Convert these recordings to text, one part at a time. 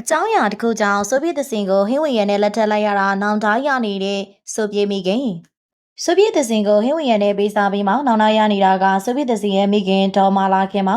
အကြောင်းအရာတစ်ခုကြောင့်ဆိုဗီယက်သင်ကိုဟင်းဝင်ရနဲ့လက်ထပ်လိုက်ရတာနောင်တရနေတဲ့ဆိုဗီယက်မိခင်ဆိုဗီယက်သင်ကိုဟင်းဝင်ရနဲ့ပေးစားပြီးမှနောင်တရနေတာကဆိုဗီယက်သင်ရဲ့မိခင်ဒေါ်မာလာခင်ပါ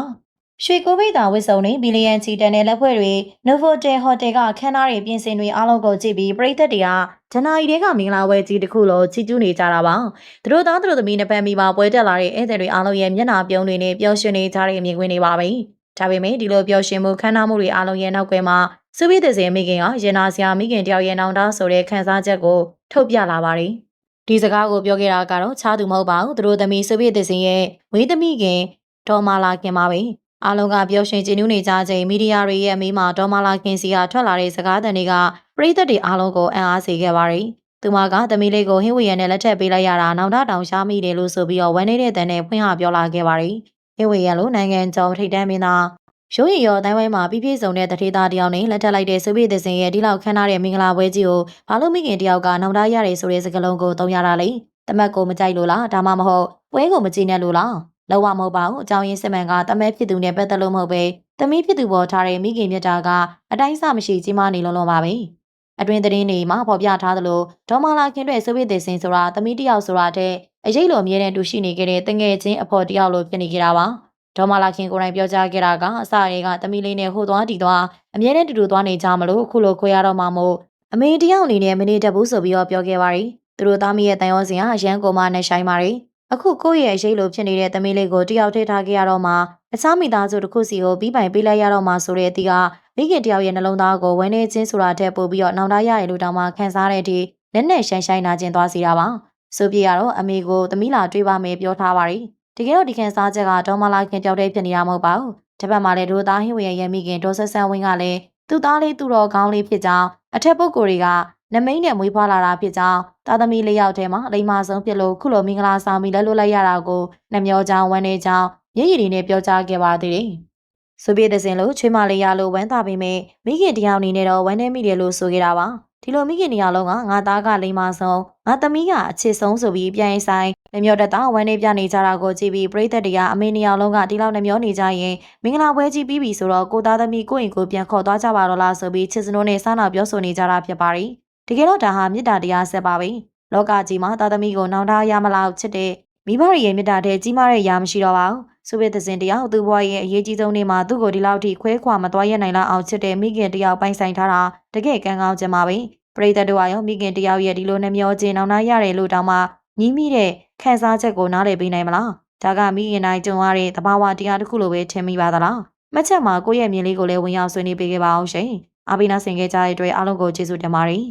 ရွှေကိုဗိတ်တာဝစ်စုံတွေဘီလီယံချီတန်တဲ့လက်ဖွဲ့တွေနိုဗိုတယ်ဟိုတယ်ကခန်းသားတွေပြင်ဆင်တွေအားလုံးကိုကြည့်ပြီးပြည်သက်တွေကဂျန်နာရီတွေကမင်္ဂလာပွဲကြီးတစ်ခုလိုချီးကျူးနေကြတာပါသူတို့သားသူတို့သမီးနှစ်ဖက်မိဘပွဲတက်လာတဲ့ဧည့်သည်တွေအားလုံးရဲ့မျက်နှာပြုံးတွေနဲ့ပျော်ရွှင်နေကြတဲ့မြင်ကွင်းတွေပါပဲဒါပေမဲ့ဒီလိုပျော်ရွှင်မှုခမ်းနားမှုတွေအားလုံးရဲ့နောက်ကွယ်မှာ စုပိသစင်မိခင်ကရင်နာစရာမိခင်တယောက်ရဲ့နောင်တဆိုတဲ့ခန်းစားချက်ကိုထုတ်ပြလာပါတယ်။ဒီစကားကိုပြောခဲ့တာကတော့ချားသူမဟုတ်ပါဘူး။သူတို့သမီးစုပိသစင်ရဲ့ဝေးသမီးခင်ဒေါ်မာလာခင်ပါပဲ။အားလုံးကပျော်ရွှင်ကြည်နူးနေကြချိန်မီဒီယာတွေရဲ့အမေးမှာဒေါ်မာလာခင်စီကထွက်လာတဲ့စကားသံတွေကပရိသတ်တွေအားလုံးကိုအံ့အားစေခဲ့ပါတယ်။သူမကသမီးလေးကိုဟင်းဝေရနဲ့လက်ထပ်ပေးလိုက်ရတာနောင်တတောင်ရှားမိတယ်လို့ဆိုပြီးတော့ဝမ်းနေတဲ့တန်နဲ့ဖွင့်ဟပြောလာခဲ့ပါတယ်။ဟင်းဝေရလိုနိုင်ငံကျော်ထိတ်တန်းမင်းသား ရိုးရီရောအတိုင်းဝိုင်းမှာပြည့်ပြည့်စုံတဲ့တထေသားတယောက်နဲ့လက်ထပ်လိုက်တဲ့ဆိုဗီယက်သင်ရဲ့ဒီလောက်ခမ်းနားတဲ့မင်္ဂလာပွဲကြီးကိုဘာလို့မိခင်တယောက်ကနောက်သားရတယ်ဆိုတဲ့စကားလုံးကိုသုံးရတာလဲတမတ်ကိုမကြိုက်လို့လားဒါမှမဟုတ်ပွဲကိုမကြည့်နဲ့လို့လားလောက်ဝမဟုတ်ပါဘူးအကြောင်းရင်းစစ်မှန်ကတမဲဖြစ်သူနဲ့ပတ်သက်လို့မဟုတ်ပဲတမီးဖြစ်သူပေါ်ထားတဲ့မိခင်မြတ်တာကအတိုင်းအဆမရှိကြီးမားနေလုံးလုံးပါပဲအတွင်သတင်းတွေမှာဖော်ပြထားသလိုဒေါ်မာလာခင်တဲ့ဆိုဗီယက်သင်ဆိုတာတမီးတယောက်ဆိုတာတဲ့အရေးလိုအမြဲတမ်းတူရှိနေခဲ့တဲ့တငယ်ချင်းအဖော်တယောက်လိုဖြစ်နေကြတာပါ ဒေါ်မာလာခင်ကိုယ်တိုင်ပြောကြားခဲ့တာကအစရဲကတမီလေးနဲ့ဟိုသွားတီသွားအမြဲတမ်းတူတူသွားနေကြမလို့အခုလိုခွေရတော့မှမို့အမေတယောက်အနေနဲ့မနေတတ်ဘူးဆိုပြီးတော့ပြောခဲ့ပါရီသူတို့သားမီးရဲ့တန်ရောစင်ဟာရန်ကုန်မှနဲ့ဆိုင်ပါရီအခုကိုယ့်ရဲ့အရေးလိုဖြစ်နေတဲ့တမီလေးကိုတယောက်ထိထားခဲ့ရတော့မှအခြားမိသားစုတစ်ခုစီကိုပြီးပိုင်ပေးလိုက်ရတော့မှဆိုတဲ့အသည့်ကမိခင်တယောက်ရဲ့နှလုံးသားကိုဝန်းနေချင်းဆိုတာထက်ပိုပြီးတော့နောင်တရရလို့တောင်မှခံစားတဲ့အထိလက်နဲ့ရှိုင်းရှိုင်းနာကျင်သွားစီတာပါဆိုပြရတော့အမေကိုသမီးလာတွေးပါမယ်ပြောထားပါရီ တကယ်တော့ဒီကန်စားချက်ကဒေါ်မလာခင်ကြောက်တဲ့ဖြစ်နေရမဟုတ်ပါဘူးတစ်ပတ်မှလည်းဒိုသားဟင်းဝရဲ့ရမိခင်ဒေါ်ဆက်ဆန်းဝင်းကလည်းသူ့သားလေးသူ့တော်ကောင်းလေးဖြစ်ကြောင်းအထက်ပုဂ္ဂိုလ်တွေကနမိတ်နဲ့မွေးဖွားလာတာဖြစ်ကြောင်းသားသမီးလေးယောက်ထဲမှာလိမ္မာဆုံးဖြစ်လို့ခုလိုမင်္ဂလာဆောင်ပြီးလက်လွတ်လိုက်ရတာကိုနှမျောကြောင်းဝမ်းနေကြောင်းမျက်ရည်တွေနဲ့ပြောကြားခဲ့ပါသေးတယ်။ဆိုဗီယက်သင်လို့ချွေးမလေးရလို့ဝမ်းသာပေမဲ့မိခင်တယောက်အနေနဲ့တော့ဝမ်းနေမိတယ်လို့ဆိုခဲ့တာပါ။ ဒီလိုမိခင်တယောက်လုံးကငါသားကလိမ္မာဆုံးငါသမီးကအချစ်ဆုံးဆိုပြီးပြန်ဆိုင်လက်မြော့တက်တာဝမ်းနေပြနေကြတာကိုကြည့်ပြီးပရိသတ်တွေကအမေနှစ်ယောက်လုံးကဒီလောက်လက်မြော့နေကြရင်မင်္ဂလာပွဲကြီးပြီးပြီဆိုတော့ကိုသားသမီးကိုယ့်အိမ်ကိုပြန်ခေါ်သွားကြပါတော့လားဆိုပြီးချစ်စနိုးနဲ့စားနာပြောဆိုနေကြတာဖြစ်ပါရီတကယ်တော့ဒါဟာမေတ္တာတရားဆက်ပါပဲလောကကြီးမှာသားသမီးကိုနောင်တရမလားချစ်တဲ့မိဘရဲ့မေတ္တာတဲ့ကြီးမားတဲ့ရာမရှိတော့ပါဘူး ဆိုဗီယက်သင်တယောက်သူ့ဘဝရဲ့အရေးကြီးဆုံးနေ့မှာသူ့ကိုဒီလောက်ထိခွဲခွာမသွားရနိုင်လောက်အောင်ချစ်တဲ့မိခင်တယောက်ပိုင်ဆိုင်ထားတာတကယ်ကံကောင်းခြင်းပါပဲပရိသတ်တို့ကရောမိခင်တယောက်ရဲ့ဒီလိုနှမျောခြင်းနောင်တရတယ်လို့တောင်မှညီးမိတဲ့ခံစားချက်ကိုနားလည်ပေးနိုင်မလားဒါကမိခင်တိုင်းကြုံရတဲ့သဘာဝတရားတစ်ခုလိုပဲထင်မိပါသလားမှတ်ချက်မှာကိုယ့်ရဲ့မြင်လေးကိုလည်းဝင်ရောက်ဆွေးနွေးပေးခဲ့ပါအောင်ရှင်အဘိနာဆင်ခဲ့ကြတဲ့အတွက်အားလုံးကိုကျေးဇူးတင်ပါတယ်